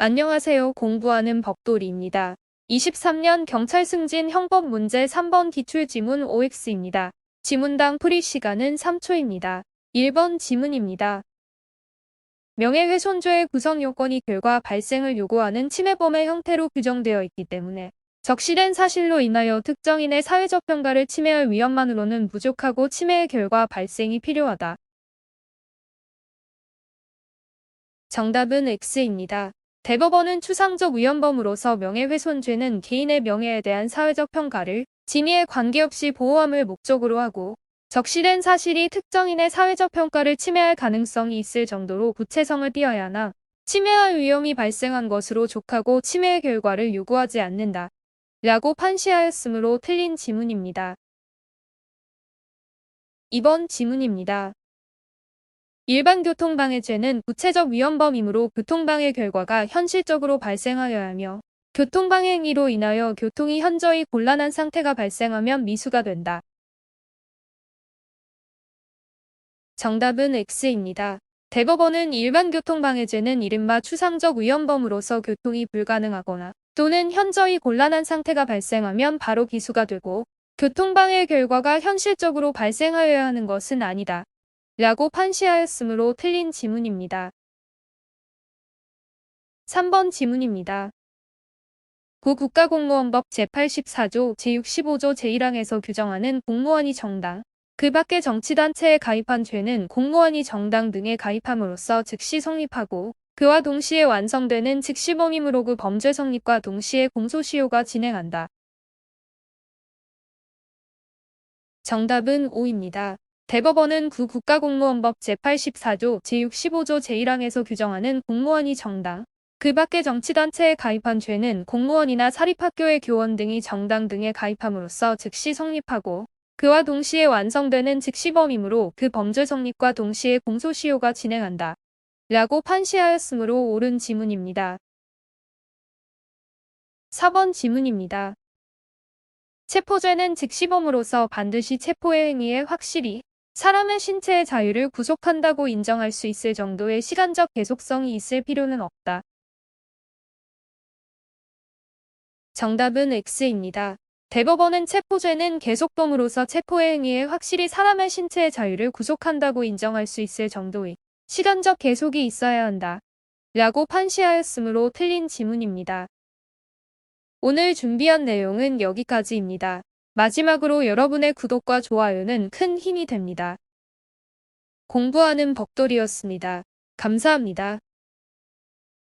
안녕하세요. 공부하는 법돌이입니다. 23년 경찰 승진 형법 문제 3번 기출 지문 OX입니다. 지문당 풀이 시간은 3초입니다. 1번 지문입니다. 명예훼손죄의 구성 요건이 결과 발생을 요구하는 침해범의 형태로 규정되어 있기 때문에 적시된 사실로 인하여 특정인의 사회적 평가를 침해할 위험만으로는 부족하고 침해의 결과 발생이 필요하다. 정답은 X입니다. 대법원은 추상적 위헌범으로서 명예훼손죄는 개인의 명예에 대한 사회적 평가를 진위에 관계없이 보호함을 목적으로 하고 적시된 사실이 특정인의 사회적 평가를 침해할 가능성이 있을 정도로 구체성을 띄어야 하나 침해할 위험이 발생한 것으로 족하고 침해의 결과를 요구하지 않는다. 라고 판시하였으므로 틀린 지문입니다. 2번 지문입니다. 일반 교통방해죄는 구체적 위헌범이므로 교통방해 결과가 현실적으로 발생하여야 하며 교통방해 행위로 인하여 교통이 현저히 곤란한 상태가 발생하면 미수가 된다. 정답은 X입니다. 대법원은 일반 교통방해죄는 이른바 추상적 위헌범으로서 교통이 불가능하거나 또는 현저히 곤란한 상태가 발생하면 바로 기수가 되고 교통방해 결과가 현실적으로 발생하여야 하는 것은 아니다. 라고 판시하였으므로 틀린 지문입니다. 3번 지문입니다. 구 국가공무원법 제84조 제65조 제1항에서 규정하는 공무원이 정당, 그 밖의 정치단체에 가입한 죄는 공무원이 정당 등에 가입함으로써 즉시 성립하고 그와 동시에 완성되는 즉시 범임으로 그 범죄 성립과 동시에 공소시효가 진행한다. 정답은 5입니다. 대법원은 구 국가공무원법 제84조 제65조 제1항에서 규정하는 공무원이 정당, 그 밖의 정치단체에 가입한 죄는 공무원이나 사립학교의 교원 등이 정당 등에 가입함으로써 즉시 성립하고 그와 동시에 완성되는 즉시범이므로 그 범죄 성립과 동시에 공소시효가 진행한다. 라고 판시하였으므로 옳은 지문입니다. 4번 지문입니다. 체포죄는 즉시범으로서 반드시 체포의 행위에 확실히 사람의 신체의 자유를 구속한다고 인정할 수 있을 정도의 시간적 계속성이 있을 필요는 없다. 정답은 X입니다. 대법원은 체포죄는 계속범으로서 체포의 행위에 확실히 사람의 신체의 자유를 구속한다고 인정할 수 있을 정도의 시간적 계속이 있어야 한다. 라고 판시하였으므로 틀린 지문입니다. 오늘 준비한 내용은 여기까지입니다. 마지막으로 여러분의 구독과 좋아요는 큰 힘이 됩니다. 공부하는 법돌이었습니다. 감사합니다.